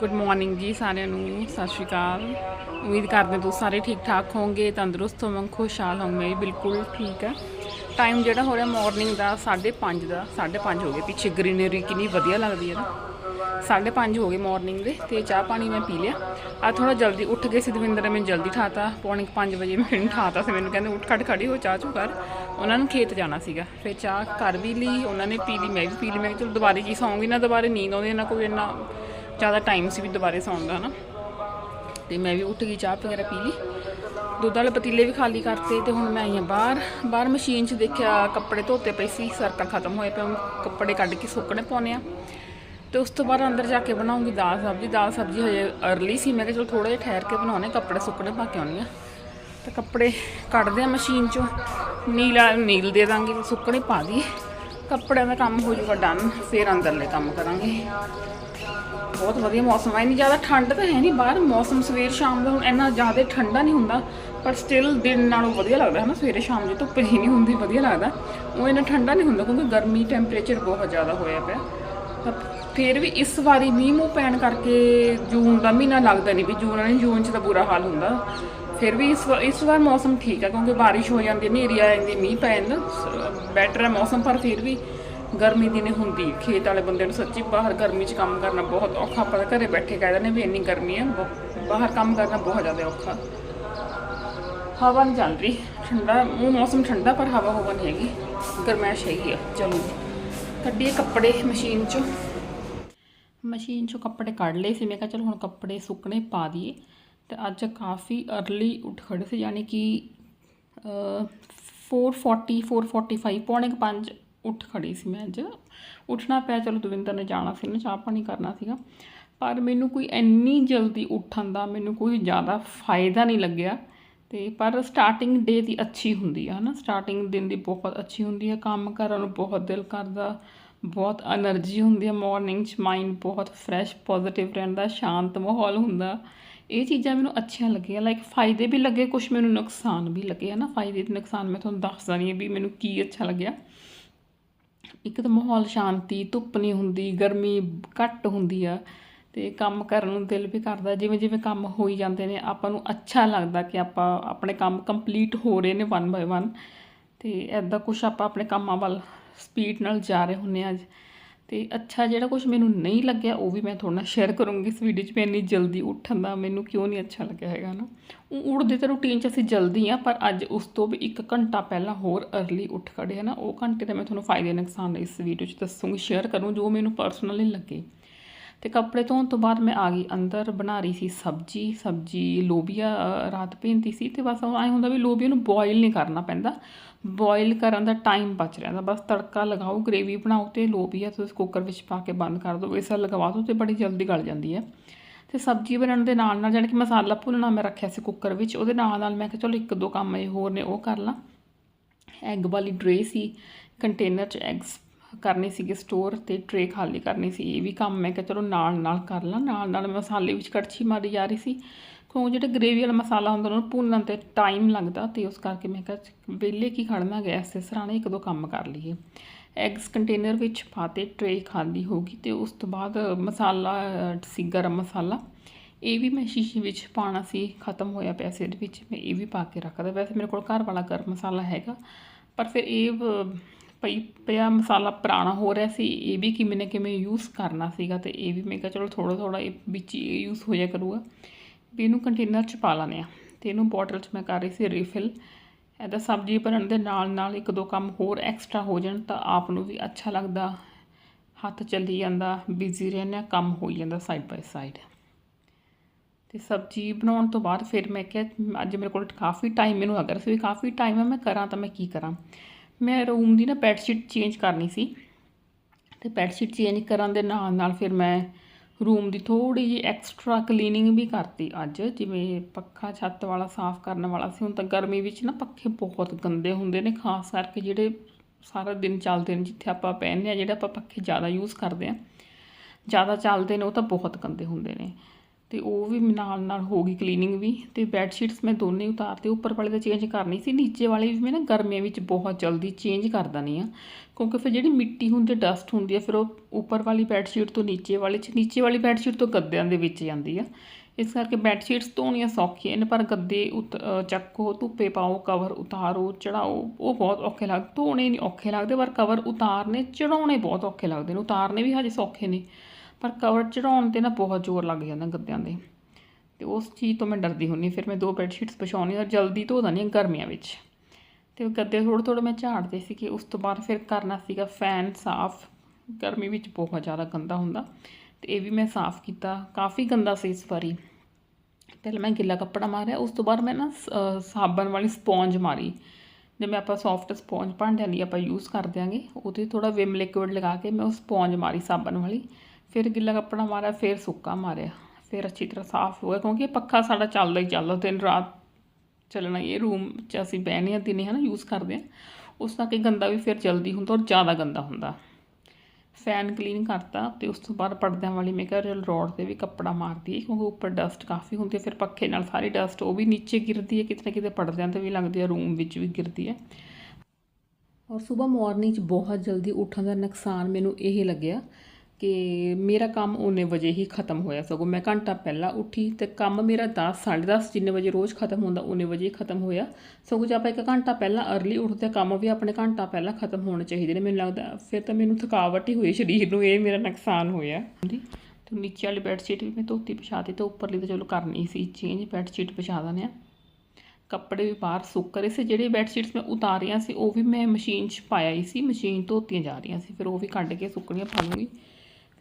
Good morning ਜੀ ਸਾਰਿਆਂ ਨੂੰ, ਸਤਿ ਸ਼੍ਰੀ ਅਕਾਲ। ਉਮੀਦ ਕਰਦੇ ਹਾਂ ਤੁਸੀਂ ਸਾਰੇ ਠੀਕ ਠਾਕ ਹੋਵੋਗੇ, ਤੰਦਰੁਸਤ ਹੋਵੋਗੇ, ਖੁਸ਼ਹਾਲ ਹੋਵੋਗੇ ਮੈਂ ਵੀ ਬਿਲਕੁਲ ਠੀਕ ਹੈ। ਟਾਈਮ ਜਿਹੜਾ ਹੋ ਰਿਹਾ ਮਾਰਨਿੰਗ ਦਾ 5:30 ਦਾ 5:30 ਹੋ ਗਏ। ਪਿੱਛੇ ਗ੍ਰੀਨਰੀ ਕਿੰਨੀ ਵਧੀਆ ਲੱਗਦੀ ਹੈ ਨਾ। 5:30 ਹੋ ਗਏ ਮਾਰਨਿੰਗ ਦੇ ਤੇ ਚਾਹ ਪਾਣੀ ਮੈਂ ਪੀ ਲਿਆ। ਆ ਥੋੜਾ ਜਲਦੀ ਉੱਠ ਗਏ ਸੀ ਦਵਿੰਦਰ ਨੇ ਮੈਨੂੰ ਜਲਦੀ ਠਾਤਾ। ਪੌਣੇ 5 ਵਜੇ ਮੈਨੂੰ ਠਾਤਾ ਸੀ ਮੈਨੂੰ, ਕਹਿੰਦੇ ਉੱਠ ਖੜ ਖੜੀ ਹੋ, ਚਾਹ ਚੁ ਕਰ। ਉਹਨਾਂ ਨੂੰ ਖੇਤ ਜਾਣਾ ਸੀਗਾ। ਫਿਰ ਚਾਹ ਕਰ ਵੀ ਲਈ, ਉਹਨਾਂ ਨੇ ਪੀ ਲਈ, ਮੈਂ ਵੀ ਪੀ ਲਈ। ਮੈਂ ਕਿਹਾ ਚਲੋ ਦੁਬਾਰੇ ਜੀ ਸੌਂਗੀ ਨਾ, ਦੁਬਾਰੇ ਨੀਂਦ ਆਉਂਦੀ ਨਾ, ਕੋਈ ਇੰਨਾ ਜ਼ਿਆਦਾ ਟਾਈਮ ਸੀ ਵੀ ਦੁਬਾਰੇ ਸੌਣ ਦਾ ਹਨਾ ਤੇ ਮੈਂ ਵੀ ਉੱਠ ਗਈ, ਚਾਹ ਵਗੈਰਾ ਪੀ ਲਈ। ਦੁੱਧ ਵਾਲੇ ਪਤੀਲੇ ਵੀ ਖਾਲੀ ਕਰਤੇ ਤੇ ਹੁਣ ਮੈਂ ਆਈ ਹਾਂ ਬਾਹਰ। ਬਾਹਰ ਮਸ਼ੀਨ 'ਚ ਦੇਖਿਆ, ਕੱਪੜੇ ਧੋਤੇ ਪਏ ਸੀ, ਸਰਕਲ ਖਤਮ ਹੋਏ ਪਏ ਕੱਪੜੇ ਕੱਢ ਕੇ ਸੁੱਕਣੇ ਪਾਉਣੇ ਆ। ਤੇ ਉਸ ਤੋਂ ਬਾਅਦ ਅੰਦਰ ਜਾ ਕੇ ਬਣਾਉਂਗੀ ਦਾਲ ਸਬਜ਼ੀ। ਦਾਲ ਸਬਜ਼ੀ ਹਜੇ ਅਰਲੀ ਸੀ, ਮੈਂ ਕਿਹਾ ਚਲੋ ਥੋੜਾ ਜਿਹਾ ਠਹਿਰ ਕੇ ਬਣਾਉਣੇ ਕੱਪੜੇ ਸੁੱਕਣੇ ਪਾ ਕੇ ਆਉਣੀ ਆ ਤੇ ਕੱਪੜੇ ਕੱਢਦੇ ਆ ਮਸ਼ੀਨ 'ਚੋਂ। ਨੀਲਾ ਨੀਲ ਦੇ ਦਾਂਗੇ ਤੇ ਸੁੱਕਣੇ ਪਾ ਦੀ ਕੱਪੜਿਆਂ ਦਾ ਕੰਮ ਹੋ ਜੂਗਾ ਡਨ ਫਿਰ ਅੰਦਰਲੇ ਕੰਮ ਕਰਾਂਗੇ। ਬਹੁਤ ਵਧੀਆ ਮੌਸਮ ਹੈ ਨਹੀਂ ਜ਼ਿਆਦਾ ਠੰਡ ਤਾਂ ਹੈ ਨਹੀਂ ਬਾਹਰ, ਮੌਸਮ ਸਵੇਰ ਸ਼ਾਮ ਦਾ ਹੁਣ ਇੰਨਾ ਜ਼ਿਆਦਾ ਠੰਡਾ ਨਹੀਂ ਹੁੰਦਾ, ਪਰ ਸਟਿਲ ਦਿਨ ਨਾਲੋਂ ਵਧੀਆ ਲੱਗਦਾ ਹੈ ਨਾ ਸਵੇਰੇ ਸ਼ਾਮ ਜੇ ਧੁੱਪ ਹੀ ਨਹੀਂ ਹੁੰਦੀ, ਵਧੀਆ ਲੱਗਦਾ। ਉਹ ਇੰਨਾ ਠੰਡਾ ਨਹੀਂ ਹੁੰਦਾ ਕਿਉਂਕਿ ਗਰਮੀ ਟੈਂਪਰੇਚਰ ਬਹੁਤ ਜ਼ਿਆਦਾ ਹੋਇਆ ਪਿਆ। ਤਾਂ ਫਿਰ ਵੀ ਇਸ ਵਾਰੀ ਮੀਂਹ ਮੂੰਹ ਪੈਣ ਕਰਕੇ ਜੂਨ ਦਾ ਮਹੀਨਾ ਲੱਗਦਾ ਨਹੀਂ ਵੀ ਜੂਨ ਨਹੀਂ ਜੂਨ 'ਚ ਤਾਂ ਬੁਰਾ ਹਾਲ ਹੁੰਦਾ। ਫਿਰ ਵੀ ਇਸ ਵਾਰ ਇਸ ਵਾਰ ਮੌਸਮ ਠੀਕ ਹੈ ਕਿਉਂਕਿ ਬਾਰਿਸ਼ ਹੋ ਜਾਂਦੀ, ਹਨੇਰੀ ਆ ਜਾਂਦੀ, ਮੀਂਹ ਪੈ ਜਾਂਦਾ ਬੈਟਰ ਹੈ ਮੌਸਮ, ਪਰ ਫਿਰ ਵੀ ਗਰਮੀ ਦੀ ਨਹੀਂ ਹੁੰਦੀ। ਖੇਤ ਵਾਲੇ ਬੰਦੇ ਨੂੰ ਸੱਚੀ ਬਾਹਰ ਗਰਮੀ 'ਚ ਕੰਮ ਕਰਨਾ ਬਹੁਤ ਔਖਾ। ਆਪਾਂ ਤਾਂ ਘਰੇ ਬੈਠੇ ਕਹਿ ਦਿੰਦੇ ਵੀ ਇੰਨੀ ਗਰਮੀ ਹੈ ਬ- ਬਾਹਰ ਕੰਮ ਕਰਨਾ ਬਹੁਤ ਜ਼ਿਆਦਾ ਔਖਾ। ਹਵਾ ਨਹੀਂ ਚੱਲ ਰਹੀ ਠੰਡਾ ਮੂੰਹ ਮੌਸਮ ਠੰਡਾ ਪਰ ਹਵਾ ਹਵਾ ਨਹੀਂ ਹੈਗੀ। ਗਰਮੈਸ਼ ਹੈਗੀ ਆ ਚਲੋ। ਕੱਢੀਏ ਕੱਪੜੇ ਮਸ਼ੀਨ 'ਚੋਂ। ਮਸ਼ੀਨ 'ਚੋਂ ਕੱਪੜੇ ਕੱਢ ਲਏ ਸੀ। ਮੈਂ ਕਿਹਾ ਚਲ ਹੁਣ ਕੱਪੜੇ ਸੁੱਕਣੇ ਪਾ ਦਈਏ। ਤੇ ਅੱਜ ਕਾਫੀ अर्ਲੀ ਉੱਠ ਖੜੇ ਸੀ ਯਾਨੀ ਕਿ ਅਹ, 440 445 ਪੌਣੇ 5 ਉੱਠ ਖੜੀ ਸੀ ਮੈਂ ਅੱਜ। ਉੱਠਣਾ ਪਿਆ, ਚਲੋ ਦਵਿੰਦਰ ਨੇ ਜਾਣਾ ਸੀ ਨਾ ਚਾਹ ਪਾਣੀ ਕਰਨਾ ਸੀਗਾ। ਪਰ ਮੈਨੂੰ ਕੋਈ ਇੰਨੀ ਜਲਦੀ ਉੱਠਣ ਦਾ ਮੈਨੂੰ ਕੋਈ ਜ਼ਿਆਦਾ ਫਾਇਦਾ ਨਹੀਂ ਲੱਗਿਆ। ਤੇ ਪਰ ਸਟਾਰਟਿੰਗ ਡੇ ਦੀ ਅੱਛੀ ਹੁੰਦੀ ਹੈ ਹਨਾ? ਸਟਾਰਟਿੰਗ ਦਿਨ ਦੀ ਬਹੁਤ ਅੱਛੀ ਹੁੰਦੀ ਆ, ਕੰਮ ਕਰਨ ਨੂੰ ਬਹੁਤ ਦਿਲ ਕਰਦਾ, ਬਹੁਤ એનર્ਜੀ ਹੁੰਦੀ ਆ ਮਾਰਨਿੰਗ 'ਚ ਮਾਈਂਡ ਬਹੁਤ ਫਰੈਸ਼ ਪੋਜ਼ਿਟਿਵ ਰਹਿੰਦਾ, ਸ਼ਾਂਤ ਮਾਹੌਲ ਹੁੰਦਾ। ਇਹ ਚੀਜ਼ਾਂ ਮੈਨੂੰ ਅੱਛੀਆਂ ਲੱਗੀਆਂ ਲਾਈਕ ਫਾਇਦੇ ਵੀ ਲੱਗੇ ਕੁਝ ਮੈਨੂੰ ਨੁਕਸਾਨ ਵੀ ਲੱਗੇ, ਹਨਾ? ਫਾਇਦੇ ਤੇ ਨੁਕਸਾਨ ਮੈਂ ਤੁਹਾਨੂੰ ਦੱਸ ਦਣੀ ਵੀ ਮੈਨੂੰ ਕੀ ਅੱਛਾ ਲੱਗਿਆ। ਇੱਕ ਤਾਂ ਮਾਹੌਲ ਸ਼ਾਂਤੀ, ਧੁੱਪ ਨਹੀਂ ਹੁੰਦੀ, ਗਰਮੀ ਘੱਟ ਹੁੰਦੀ ਆ ਤੇ ਕੰਮ ਕਰਨ ਨੂੰ ਦਿਲ ਵੀ ਕਰਦਾ। ਜਿਵੇਂ ਜਿਵੇਂ ਕੰਮ ਹੋਈ ਜਾਂਦੇ ਨੇ, ਆਪਾਂ ਨੂੰ ਅੱਛਾ ਲੱਗਦਾ ਕਿ ਆਪਾਂ ਆਪਣੇ ਕੰਮ ਕੰਪਲੀਟ ਹੋ ਰਹੇ ਨੇ ਵਨ ਬਾਏ ਵਨ ਤੇ ਐਦਾਂ ਕੁਝ ਆਪਾਂ ਆਪਣੇ ਕੰਮਾਂ ਵੱਲ ਸਪੀਡ ਨਾਲ ਜਾ ਰਹੇ ਹੁੰਨੇ ਆ ਅੱਜ। ਤੇ ਅੱਛਾ ਜਿਹੜਾ ਕੁਝ ਮੈਨੂੰ ਨਹੀਂ ਲੱਗਿਆ, ਉਹ ਵੀ ਮੈਂ ਤੁਹਾਡੇ ਨਾਲ ਸ਼ੇਅਰ ਕਰੂੰਗੀ ਇਸ ਵੀਡੀਓ 'ਚ ਮੈਂ ਇੰਨੀ ਜਲਦੀ ਉੱਠਣ ਦਾ। ਮੈਨੂੰ ਕਿਉਂ ਨਹੀਂ ਅੱਛਾ ਲੱਗਿਆ ਹੈਗਾ ਨਾ? ਉਹ ਉੱਠਦੇ ਤਾਂ ਰੂਟੀਨ 'ਚ ਅਸੀਂ ਜਲਦੀ ਆ, ਪਰ ਅੱਜ ਉਸ ਤੋਂ ਵੀ 1 ਘੰਟਾ ਪਹਿਲਾਂ ਹੋਰ अर्ਲੀ ਉੱਠ ਖੜੇ ਆ ਨਾ, ਉਹ ਘੰਟੇ ਦਾ ਮੈਂ ਤੁਹਾਨੂੰ ਫਾਇਦੇ ਨੁਕਸਾਨ ਇਸ ਵੀਡੀਓ 'ਚ ਦੱਸੂੰਗੀ ਸ਼ੇਅਰ ਕਰੂੰ, ਜੋ ਮੈਨੂੰ ਪਰਸਨਲੀ ਲੱਗੇ। ਤੇ ਕੱਪੜੇ ਧੋਣ ਤੋਂ ਬਾਅਦ ਮੈਂ ਆ ਗਈ, ਅੰਦਰ ਬਣਾ ਰਹੀ ਸੀ ਸਬਜੀ ਸਬਜੀ ਲੋਬੀਆ ਰਾਤ ਭਿੰਤੀ ਸੀ ਤੇ ਬਸ ਐਂ ਹੁੰਦਾ ਵੀ ਲੋਬੀਆ ਨੂੰ ਬੋਇਲ ਨਹੀਂ ਕਰਨਾ ਪੈਂਦਾ। ਬੋਇਲ ਕਰਨ ਦਾ ਟਾਈਮ ਬਚ ਜਾਂਦਾ ਬਸ ਤੜਕਾ ਲਗਾਓ ਗ੍ਰੇਵੀ ਬਣਾਓ ਤੇ ਆ, ਤੁਸੀਂ ਕੁੱਕਰ ਵਿੱਚ ਪਾ ਕੇ ਬੰਦ ਕਰ ਦਿਓ ਵੇਸਣ ਲਗਵਾ ਦਿਓ ਤੇ ਬੜੀ ਜਲਦੀ ਗਲ ਜਾਂਦੀ ਹੈ। ਤੇ ਸਬਜ਼ੀ ਬਣਨ ਦੇ ਨਾਲ ਨਾਲ ਜਾਣੀ ਕਿ ਮਸਾਲਾ ਭੁੰਨਣਾ ਮੈਂ ਰੱਖਿਆ ਸੀ ਕੁੱਕਰ ਵਿੱਚ, ਉਹਦੇ ਨਾਲ ਨਾਲ ਮੈਂ ਕਿਹਾ ਚਲੋ ਇੱਕ ਦੋ ਕੰਮ ਇਹ ਹੋਰ ਨੇ, ਉਹ ਕਰ ਲਾਂ। ਐਗ ਵਾਲੀ ਟਰੇ ਸੀ ਕੰਟੇਨਰ 'ਚ ਐਗਸ ਕਰਨੇ ਸੀਗੇ ਸਟੋਰ ਤੇ ਟਰੇ ਖਾਲੀ ਕਰਨੀ ਸੀ, ਇਹ ਵੀ ਕੰਮ ਮੈਂ ਕਿਹਾ ਚਲੋ ਨਾਲ ਨਾਲ ਕਰ ਲਾਂ, ਨਾਲ ਨਾਲ ਮਸਾਲੇ ਵਿੱਚ ਕੜਛੀ ਮਾਰੀ ਜਾ ਰਹੀ ਸੀ। ਕਿਉਂ ਜਿਹੜਾ ਗ੍ਰੇਵੀ ਵਾਲਾ ਮਸਾਲਾ ਹੁੰਦਾ, ਉਹਨੂੰ ਭੁੰਨਣ ਤੇ ਟਾਈਮ ਲੱਗਦਾ ਤੇ ਉਸ ਕਰਕੇ ਮੈਂ ਕਿਹਾ ਵਿਹਲੇ ਕੀ ਖੜਨਾ ਗੈਸ ਦੇ ਸਰਾਣੇ ਇੱਕ ਦੋ ਕੰਮ ਕਰ ਲਈਏ। ਐਗਸ ਕੰਟੇਨਰ ਵਿੱਚ ਪਾਤੇ ਟਰੇ ਖਾਲੀ ਹੋ ਗਈ ਤੇ ਉਸ ਤੋਂ ਬਾਅਦ ਮਸਾਲਾ, ਸੀ ਗਰਮ ਮਸਾਲਾ, ਇਹ ਵੀ ਮੈਂ ਸ਼ੀਸ਼ੇ ਵਿੱਚ ਪਾਣਾ ਸੀ, ਖਤਮ ਹੋਇਆ ਪਿਆ ਸੀ ਇਹਦੇ ਵਿੱਚ, ਮੈਂ ਇਹ ਵੀ ਪਾ ਕੇ ਰੱਖਦਾ। ਵੈਸੇ ਮੇਰੇ ਕੋਲ ਘਰ ਵਾਲਾ ਗਰਮ ਮਸਾਲਾ ਹੈਗਾ, ਪਰ ਫਿਰ ਇਹ ਪਈ, ਪਿਆ ਮਸਾਲਾ ਪੁਰਾਣਾ ਹੋ ਰਿਹਾ ਸੀ, ਇਹ ਵੀ ਕਿਵੇਂ ਨੇ ਕਿਵੇਂ ਯੂਜ਼ ਕਰਨਾ ਸੀਗਾ ਤੇ ਇਹ ਵੀ ਮੈਂ ਕਿਹਾ ਚਲੋ ਥੋੜਾ ਥੋੜਾ ਇਹ ਵਿੱਚ ਯੂਜ਼ ਹੋ ਜਾਇਆ ਕਰੂਗਾ। ਵੀ ਇਹਨੂੰ ਕੰਟੇਨਰ 'ਚ ਪਾ ਲਾਨੇ ਆ। ਤੇ ਇਹਨੂੰ ਬੋਟਲ 'ਚ ਮੈਂ ਕਰ ਰਹੀ ਸੀ ਰੀਫਿਲ ਇਹਦਾ ਸਬਜ਼ੀ ਭਰਨ ਦੇ ਨਾਲ ਨਾਲ ਇੱਕ ਦੋ ਕੰਮ ਹੋਰ ਐਕਸਟਰਾ ਹੋ ਜਾਣ ਤਾਂ ਆਪ ਨੂੰ ਵੀ ਅੱਛਾ ਲੱਗਦਾ। ਹੱਥ ਚੱਲੀ ਜਾਂਦਾ ਬਿਜ਼ੀ ਰਹਿੰਦਾ ਕੰਮ ਹੋਈ ਜਾਂਦਾ ਸਾਈਡ ਬਾਈ ਸਾਈਡ ਤੇ ਸਬਜ਼ੀ ਬਣਾਉਣ ਤੋਂ ਬਾਅਦ ਫਿਰ ਮੈਂ ਕਿਹਾ, ਅੱਜ ਮੇਰੇ ਕੋਲ ਕਾਫੀ ਟਾਈਮ ਮੈਨੂੰ ਅਗਰ ਸੀ ਵੀ ਕਾਫੀ ਟਾਈਮ ਹੈ ਮੈਂ ਕਰਾਂ ਤਾਂ ਮੈਂ ਕੀ ਕਰਾਂ। ਮੈਂ ਰੂਮ ਦੀ ਨਾ ਬੈੱਡ ਸ਼ੀਟ ਚੇਂਜ ਕਰਨੀ ਸੀ। ਤੇ ਬੈੱਡ ਸ਼ੀਟ ਚੇਂਜ ਕਰਨ ਦੇ ਨਾਲ ਨਾਲ ਫਿਰ ਮੈਂ ਰੂਮ ਦੀ ਥੋੜੀ ਜਿਹੀ ਐਕਸਟਰਾ ਕਲੀਨਿੰਗ ਵੀ ਕਰਤੀ ਅੱਜ, ਜਿਵੇਂ ਪੱਖਾ ਛੱਤ ਵਾਲਾ ਸਾਫ਼ ਕਰਨ ਵਾਲਾ ਸੀ, ਹੁਣ ਤਾਂ ਗਰਮੀ ਵਿੱਚ ਨਾ ਪੱਖੇ ਬਹੁਤ ਗੰਦੇ ਹੁੰਦੇ ਨੇ, ਖਾਸ ਕਰਕੇ ਜਿਹੜੇ ਸਾਰਾ ਦਿਨ ਚੱਲਦੇ ਨੇ, ਜਿੱਥੇ ਆਪਾਂ ਪਹਿਨਦੇ ਆ ਜਿਹੜੇ ਆਪਾਂ ਪੱਖੇ ਜ਼ਿਆਦਾ ਯੂਜ਼ ਕਰਦੇ ਆ ਜ਼ਿਆਦਾ ਚੱਲਦੇ ਨੇ, ਉਹ ਤਾਂ ਬਹੁਤ ਗੰਦੇ ਹੁੰਦੇ ਨੇ। ਤੇ ਉਹ ਵੀ ਨਾਲ ਨਾਲ ਹੋ ਗਈ ਕਲੀਨਿੰਗ ਵੀ ਤੇ ਬੈੱਡ ਸ਼ੀਟਸ ਮੈਂ ਦੋਨੇ ਉਤਾਰਤੇ, ਉੱਪਰ ਵਾਲੇ ਤਾਂ ਚੇਂਜ ਕਰਨੀ ਸੀ, ਨੀਚੇ ਵਾਲੇ ਵੀ ਮੈਂ ਨਾ ਗਰਮੀਆਂ ਵਿੱਚ ਬਹੁਤ ਜਲਦੀ ਚੇਂਜ ਕਰ ਦਿੰਦੀ ਆ ਕਿਉਂਕਿ ਫਿਰ ਜਿਹੜੀ ਮਿੱਟੀ ਹੁੰਦੀ ਡਸਟ ਹੁੰਦੀ ਆ, ਫਿਰ ਉਹ ਉੱਪਰ ਵਾਲੀ ਬੈੱਡ ਸ਼ੀਟ ਤੋਂ ਨੀਚੇ ਵਾਲੀ ਚ, ਨੀਚੇ ਵਾਲੀ ਬੈੱਡ ਸ਼ੀਟ ਤੋਂ ਗੱਦਿਆਂ ਦੇ ਵਿੱਚ ਜਾਂਦੀ ਆ। ਇਸ ਕਰਕੇ ਬੈੱਡ ਸ਼ੀਟਸ ਧੋਣੀਆਂ ਸੌਖੀਆਂ ਨੇ, ਪਰ ਗੱਦੇ ਉਤ ਚੱਕੋ, ਧੁੱਪੇ ਪਾਓ ਕਵਰ ਉਤਾਰੋ, ਚੜਾਓ, ਉਹ ਬਹੁਤ ਔਖੇ ਲੱਗ, ਧੋਣੇ ਨਹੀਂ ਔਖੇ ਲੱਗਦੇ, ਪਰ ਕਵਰ ਉਤਾਰਨੇ, ਚੜਾਉਣੇ ਬਹੁਤ ਔਖੇ ਲੱਗਦੇ ਨੇ, ਉਤਾਰਨੇ ਵੀ ਹਜੇ ਸੌਖੇ ਨੇ। ਪਰ ਕਵਰ ਚੜਾਉਣ ਤੇ ਨਾ ਬਹੁਤ ਜ਼ੋਰ ਲੱਗ ਜਾਂਦਾ ਗੱਦਿਆਂ ਦੇ ਤੇ ਉਸ ਚੀਜ਼ ਤੋਂ ਮੈਂ ਡਰਦੀ ਹੁੰਨੀ ਫਿਰ ਮੈਂ ਦੋ ਬੈੱਡ ਸ਼ੀਟਸ ਵਿਛਾਉਣੀ ਔਰ ਜਲਦੀ ਧੋ ਦਿੰਦੀ ਹਾਂ ਗਰਮੀਆਂ ਵਿੱਚ। ਤੇ ਗੱਦੇ ਥੋੜ੍ਹੇ ਥੋੜ੍ਹੇ ਮੈਂ ਝਾੜਦੇ ਸੀ ਕਿ ਉਸ ਤੋਂ ਬਾਅਦ ਫਿਰ ਕਰਨਾ ਸੀਗਾ ਫੈਨ ਸਾਫ਼। ਗਰਮੀ ਵਿੱਚ ਬਹੁਤ ਜ਼ਿਆਦਾ ਗੰਦਾ ਹੁੰਦਾ, ਤੇ ਇਹ ਵੀ ਮੈਂ ਸਾਫ਼ ਕੀਤਾ, ਕਾਫੀ ਗੰਦਾ ਸੀ ਇਸ ਵਾਰੀ। ਪਹਿਲਾਂ ਮੈਂ ਗਿੱਲਾ ਕੱਪੜਾ ਮਾਰਿਆ, ਉਸ ਤੋਂ ਬਾਅਦ ਮੈਂ ਨਾ ਸਾਬਣ ਵਾਲੀ ਸਪੌਂਜ ਮਾਰੀ। ਜਿਵੇਂ ਆਪਾਂ ਸੌਫਟ ਸਪੌਂਜ ਭਾਂਡਿਆਂ ਦੀ ਆਪਾਂ ਯੂਜ਼ ਕਰ ਦਿਆਂਗੇ, ਉਹਦੇ ਥੋੜਾ ਵਿਮ ਲਿਕੁਇਡ ਲਗਾ ਕੇ ਮੈਂ ਉਹ ਸਪੌਂਜ ਮਾਰੀ ਸਾਬਣ ਵਾਲੀ। ਫਿਰ ਗਿੱਲਾ ਕੱਪੜਾ ਮਾਰਿਆ, ਫਿਰ ਸੁੱਕਾ ਮਾਰਿਆ, ਫਿਰ ਅੱਛੀ ਤਰ੍ਹਾਂ ਸਾਫ਼ ਹੋ ਗਿਆ ਕਿਉਂਕਿ ਇਹ ਪੱਖਾ ਸਾਡਾ ਚੱਲਦਾ ਹੀ ਚੱਲਦਾ, ਦਿਨ ਰਾਤ ਚੱਲਣਾ ਇਹ ਰੂਮ 'ਚ ਅਸੀਂ ਬਹਿਨੇ ਆ ਦਿਨੇ ਹਨਾ ਯੂਜ਼ ਕਰਦੇ ਆ ਉਸ ਕਰਕੇ ਗੰਦਾ ਵੀ ਫਿਰ ਜਲਦੀ ਹੁੰਦਾ ਔਰ ਜ਼ਿਆਦਾ ਗੰਦਾ ਹੁੰਦਾ। ਫੈਨ ਕਲੀਨ ਕਰਤਾ ਤੇ ਉਸ ਤੋਂ ਬਾਅਦ ਪਰਦਿਆਂ ਵਾਲੀ ਮੈਂ ਕਿਹਾ ਰਲ ਰੋਡ ਤੇ ਵੀ ਕੱਪੜਾ ਮਾਰਦੀ ਹੈ ਕਿਉਂਕਿ ਉੱਪਰ ਡਸਟ ਕਾਫੀ ਹੁੰਦੀ ਹੈ, ਫਿਰ ਪੱਖੇ ਨਾਲ ਸਾਰੀ ਡਸਟ ਉਹ ਵੀ ਨੀਚੇ ਗਿਰਦੀ ਹੈ, ਕਿਤੇ ਨਾ ਕਿਤੇ ਪਰਦਿਆਂ ਤੇ ਵੀ ਲੱਗਦੀ ਹੈ, ਰੂਮ ਵਿੱਚ ਵੀ ਗਿਰਦੀ ਹੈ। ਔਰ ਸਵੇਰ ਮਾਰਨਿੰਗ 'ਚ ਬਹੁਤ ਜਲਦੀ ਉੱਠਣ ਦਾ ਨੁਕਸਾਨ ਮੈਨੂੰ ਇਹ ਲੱਗਿਆ ਕਿ ਮੇਰਾ ਕੰਮ ਉਨੇ ਵਜੇ ਹੀ ਖਤਮ ਹੋਇਆ ਸਗੋਂ ਮੈਂ ਘੰਟਾ ਪਹਿਲਾਂ ਉੱਠੀ ਤੇ ਕੰਮ ਮੇਰਾ 10 10:30 ਜਿੰਨੇ ਵਜੇ ਰੋਜ਼ ਖਤਮ ਹੁੰਦਾ ਉਨੇ ਵਜੇ ਹੀ ਖਤਮ ਹੋਇਆ। ਸਗੋਂ ਜੇ ਆਪਾਂ ਇੱਕ ਘੰਟਾ ਪਹਿਲਾਂ ਅਰਲੀ ਉੱਠਦੇ ਹਾਂ, ਕੰਮ ਵੀ ਆਪਣੇ ਘੰਟਾ ਪਹਿਲਾਂ ਖਤਮ ਹੋਣੇ ਚਾਹੀਦੇ ਨੇ ਮੈਨੂੰ ਲੱਗਦਾ ਫਿਰ ਤਾਂ ਮੈਨੂੰ ਥਕਾਵਟ ਹੀ ਹੋਈ ਸਰੀਰ ਨੂੰ ਇਹ ਮੇਰਾ ਨੁਕਸਾਨ ਹੋਇਆ। ਜੀ ਤੇ ਨੀਚੇ ਵਾਲੀ ਬੈੱਡ ਸ਼ੀਟ ਵੀ ਮੈਂ ਧੋਤੀ ਪਛਾਤੀ ਤੇ ਉੱਪਰਲੀ ਤਾਂ ਚਲੋ ਕਰਨੀ ਸੀ ਚੇਂਜ ਬੈੱਡ ਸ਼ੀਟ ਵਿਛਾ ਦਿੰਦੇ ਹਾਂ। ਕੱਪੜੇ ਵੀ ਬਾਹਰ ਸੁੱਕ ਰਹੇ ਸੀ ਜਿਹੜੇ ਬੈੱਡ ਸ਼ੀਟਸ ਮੈਂ ਉਤਾਰੀਆਂ ਸੀ ਉਹ ਵੀ ਮੈਂ ਮਸ਼ੀਨ 'ਚ ਪਾਇਆ ਹੀ ਸੀ ਮਸ਼ੀਨ ਧੋਤੀਆਂ ਜਾ ਰਹੀਆਂ ਸੀ ਫਿਰ ਉਹ ਵੀ ਕੱਢ ਕੇ ਸੁੱਕਣੀਆਂ ਪਾ ਲੂੰਗੀ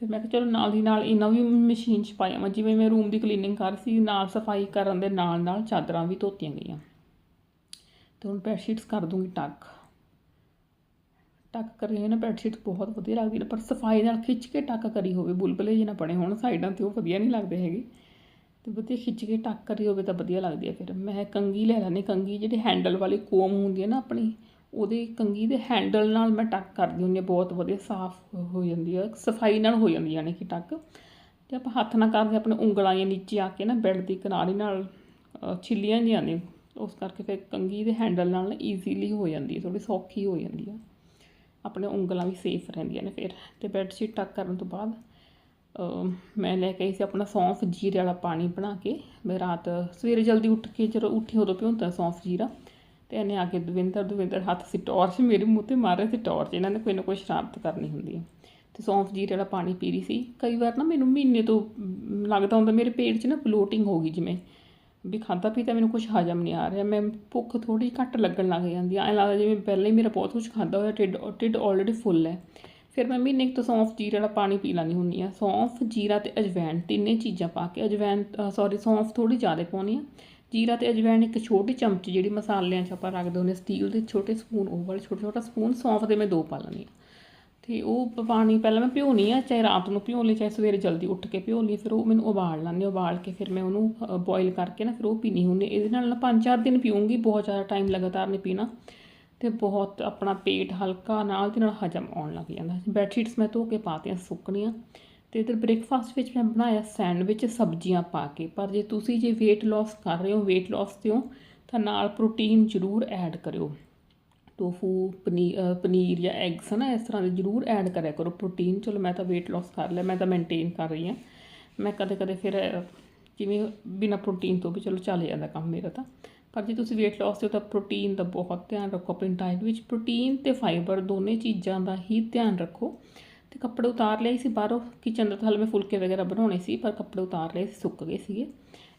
ਫਿਰ ਮੈਂ ਕਿਹਾ ਚਲੋ ਨਾਲ ਦੀ ਨਾਲ ਇਹਨਾਂ ਵੀ ਮਸ਼ੀਨ 'ਚ ਪਾਇਆ ਮੈਂ ਜਿਵੇਂ ਮੈਂ ਰੂਮ ਦੀ ਕਲੀਨਿੰਗ ਕਰ ਸੀ, ਨਾਲ ਸਫ਼ਾਈ ਕਰਨ ਦੇ ਨਾਲ ਨਾਲ ਚਾਦਰਾਂ ਵੀ ਧੋਤੀਆਂ ਗਈਆਂ। ਤੇ ਹੁਣ ਬੈੱਡ ਸ਼ੀਟਸ ਕਰ ਦੂੰਗੀ ਟੱਕ। ਟੱਕ ਕਰੀ ਹੋਈ ਨਾ ਬੈੱਡ ਸ਼ੀਟ ਬਹੁਤ ਵਧੀਆ ਲੱਗਦੀ ਨੇ, ਪਰ ਸਫ਼ਾਈ ਨਾਲ ਖਿੱਚ ਕੇ ਟੱਕ ਕਰੀ ਹੋਵੇ, ਬੁਲਬੁਲੇ ਜਿਹੇ ਨਾ ਬਣੇ ਹੋਣ ਸਾਈਡਾਂ ਤੇ, ਉਹ ਵਧੀਆ ਨਹੀਂ ਲੱਗਦੇ ਹੈਗੇ। ਤੇ ਵਧੀਆ ਖਿੱਚ ਕੇ ਟੱਕ ਕਰੀ ਹੋਵੇ ਤਾਂ ਵਧੀਆ ਲੱਗਦੀ ਹੈ ਫਿਰ। ਮੈਂ ਕੰਗੀ ਲੈ ਲੈਣੀ ਕੰਗੀ ਜਿਹੜੀ ਹੈਂਡਲ ਵਾਲੀ ਕੋਮ ਹੁੰਦੀ ਹੈ ਨਾ ਆਪਣੀ ਉਹਦੇ ਕੰਗੀ ਦੇ ਹੈਂਡਲ ਨਾਲ ਮੈਂ ਟੱਕ ਕਰਦੀ ਹੁੰਦੀ ਹਾਂ, ਬਹੁਤ ਵਧੀਆ ਸਾਫ਼ ਹੋ ਜਾਂਦੀ ਆ, ਸਫ਼ਾਈ ਨਾਲ ਹੋ ਜਾਂਦੀ ਯਾਨੀ ਕਿ ਟੱਕ ਤੇ ਆਪਾਂ ਹੱਥ ਨਾਲ ਕਰਦੇ ਆਪਣੇ ਉਂਗਲਾਂ ਜਾਂ ਨੀਚੇ ਆ ਕੇ ਨਾ ਬੈੱਡ ਦੀ ਕਿਨਾਰੀ ਨਾਲ ਛਿੱਲੀਆਂ ਨਹੀਂ ਜਾਂਦੀਆਂ ਉਸ ਕਰਕੇ ਫਿਰ ਕੰਗੀ ਦੇ ਹੈਂਡਲ ਨਾਲ ਈਜ਼ੀਲੀ ਹੋ ਜਾਂਦੀ ਹੈ ਥੋੜੀ ਸੌਖੀ ਹੋ ਜਾਂਦੀ ਆ। ਆਪਣੇ ਉਂਗਲਾਂ ਵੀ ਸੇਫ ਰਹਿੰਦੀਆਂ ਨੇ ਫਿਰ। ਤੇ ਬੈੱਡ ਸ਼ੀਟ ਟੱਕ ਕਰਨ ਤੋਂ ਬਾਅਦ ਮੈਂ ਲੈ ਕੇ ਆਈ ਸੀ ਆਪਣਾ ਸੌਂਫ ਜੀਰੇ ਵਾਲਾ ਪਾਣੀ ਬਣਾ ਕੇ। ਮੈਂ ਰਾਤ ਸਵੇਰੇ ਜਲਦੀ ਉੱਠ ਕੇ ਜਦੋਂ ਉੱਠੀ ਉਦੋਂ ਭਿਉਂਤਾ ਸੌਂਫ ਜੀਰਾ। ਤੇ ਇਹਨੇ ਆ ਕੇ ਦਵਿੰਦਰ ਦਵਿੰਦਰ ਹੱਥ ਸੀ ਟਾਰਚ ਮੇਰੇ ਮੂੰਹ ਤੇ ਮਾਰ ਰਿਹਾ ਸੀ ਟਾਰਚ ਇਹਨਾਂ ਨੇ ਕੋਈ ਨਾ ਕੋਈ ਸ਼ਰਾਰਤ ਕਰਨੀ ਹੁੰਦੀ ਹੈ। ਤੇ ਸੌਂਫ ਜੀਰੇ ਵਾਲਾ ਪਾਣੀ ਪੀ ਰਹੀ ਸੀ, ਕਈ ਵਾਰ ਨਾ ਮੈਨੂੰ ਮਹੀਨੇ ਤੋਂ ਲੱਗਦਾ ਹੁੰਦਾ ਮੇਰੇ ਪੇਟ 'ਚ ਨਾ ਬਲੋਟਿੰਗ ਹੋ ਗਈ ਜਿਵੇਂ, ਵੀ ਖਾਧਾ ਪੀਤਾ ਮੈਨੂੰ ਕੁਝ ਹਜਮ ਨਹੀਂ ਆ ਰਿਹਾ, ਮੈਂ ਭੁੱਖ ਥੋੜੀ ਘੱਟ ਲੱਗਣ ਲੱਗ ਜਾਂਦੀ ਆ ਐਂ ਲੱਗਦਾ ਜਿਵੇਂ ਪਹਿਲਾਂ ਹੀ ਮੇਰਾ ਬਹੁਤ ਕੁਝ ਖਾਂਦਾ ਹੋਇਆ, ਢਿੱਡ ਢਿੱਡ ਆਲਰੇਡੀ ਫੁੱਲ ਹੈ। ਫਿਰ ਮੈਂ ਮਹੀਨੇ ਕੁ ਤੋਂ ਸੌਂਫ ਜੀਰੇ ਵਾਲਾ ਪਾਣੀ ਪੀ ਲੈਂਦੀ ਹੁੰਦੀ ਆ ਸੌਂਫ, ਜੀਰਾ ਤੇ ਅਜਵਾਇਣ ਤਿੰਨੇ ਚੀਜ਼ਾਂ ਪਾ ਕੇ ਅਜਵਾਇਣ ਸੌਰੀ ਸੌਂਫ ਥੋੜੀ ਜ਼ਿਆਦਾ ਪਾਉਣੀ ਆ ਜੀਰਾ ਤੇ ਅਜਵਾਇਣ ਇੱਕ ਛੋਟੀ ਚਮਚ ਜਿਹੜੀ ਮਸਾਲਿਆਂ 'ਚ ਆਪਾਂ ਰੱਖਦੇ ਹੁੰਦੇ ਸਟੀਲ ਦੇ ਛੋਟੇ ਸਪੂਨ ਉਹ ਵਾਲੇ ਛੋਟਾ ਛੋਟਾ ਸਪੂਨ ਸੌਂਫ ਦੇ ਮੈਂ ਦੋ ਪਾ ਲੈਂਦੀ ਆ ਤੇ ਉਹ ਪਾਣੀ ਪਹਿਲਾਂ ਮੈਂ ਭਿਉਣੀ ਆ, ਚਾਹੇ ਰਾਤ ਨੂੰ ਭਿਓ ਲਈ ਚਾਹੇ ਸਵੇਰੇ ਜਲਦੀ ਉੱਠ ਕੇ ਭਿਓ ਲਈ ਫਿਰ ਉਹ ਮੈਨੂੰ ਉਬਾਲ ਲੈਂਦੀ ਉਬਾਲ ਕੇ ਫਿਰ ਮੈਂ ਉਹਨੂੰ ਬੋਇਲ ਕਰਕੇ ਨਾ ਫਿਰ ਉਹ ਪੀਣੀ ਹੁੰਦੀ ਇਹਦੇ ਨਾਲ ਨਾ ਪੰਜ ਚਾਰ ਦਿਨ ਪੀਉਂਗੀ ਬਹੁਤ ਜ਼ਿਆਦਾ ਟਾਈਮ ਲਗਾਤਾਰ ਨਹੀਂ ਪੀਣਾ। ਤੇ ਬਹੁਤ ਆਪਣਾ ਪੇਟ ਹਲਕਾ ਨਾਲ ਦੀ ਨਾਲ ਹਜਮ ਆਉਣ ਲੱਗ ਜਾਂਦਾ। ਬੈੱਡ ਸ਼ੀਟਸ ਮੈਂ ਧੋ ਕੇ ਪਾਤੀਆਂ, ਸੁੱਕਣੀਆਂ। ਤੇ ਇਧਰ ਬ੍ਰੇਕਫਾਸਟ ਵਿੱਚ ਮੈਂ ਬਣਾਇਆ ਸੈਂਡਵਿਚ ਸਬਜ਼ੀਆਂ ਪਾ ਕੇ। ਪਰ ਜੇ ਤੁਸੀਂ ਜੇ weight loss ਕਰ ਰਹੇ ਹੋ, weight loss ਤੇ ਹੋ ਤਾਂ ਨਾਲ ਪ੍ਰੋਟੀਨ ਜ਼ਰੂਰ ਐਡ ਕਰਿਓ। ਟੋਫੂ ਪਨੀਰ ਪਨੀਰ ਜਾਂ ਐਗਸ ਨਾ ਇਸ ਤਰ੍ਹਾਂ ਦੇ ਜ਼ਰੂਰ ਐਡ ਕਰਿਆ ਕਰੋ ਪ੍ਰੋਟੀਨ ਚਲੋ ਮੈਂ ਤਾਂ weight loss ਕਰ ਲਿਆ, ਮੈਂ ਤਾਂ ਮੇਨਟੇਨ ਕਰ ਰਹੀ ਹਾਂ। ਮੈਂ ਕਦੇ ਕਦੇ ਫਿਰ, ਜਿਵੇਂ ਬਿਨਾ ਪ੍ਰੋਟੀਨ ਤੋਂ ਵੀ ਚਲੋ ਚੱਲ ਜਾਂਦਾ ਕੰਮ ਮੇਰਾ ਤਾਂ। ਪਰ ਜੇ ਤੁਸੀਂ weight loss ਤੇ ਤਾਂ ਪ੍ਰੋਟੀਨ ਦਾ ਬਹੁਤ ਧਿਆਨ ਰੱਖੋ। ਆਪਣੀ ਡਾਈਟ ਵਿੱਚ ਪ੍ਰੋਟੀਨ ਤੇ ਫਾਈਬਰ ਦੋਨੇ ਚੀਜ਼ਾਂ ਦਾ ਹੀ ਧਿਆਨ ਰੱਖੋ। ਤੇ ਕੱਪੜੇ ਉਤਾਰ ਲਏ ਸੀ ਬਾਹਰੋਂ ਕਿਚਨ ਦਾ ਤਾਂ ਹਾਲੇ ਮੈਂ ਫੁਲਕੇ ਵਗੈਰਾ ਬਣਾਉਣੇ ਸੀ, ਪਰ ਕੱਪੜੇ ਉਤਾਰ ਲਏ ਸੀ, ਸੁੱਕ ਗਏ ਸੀਗੇ।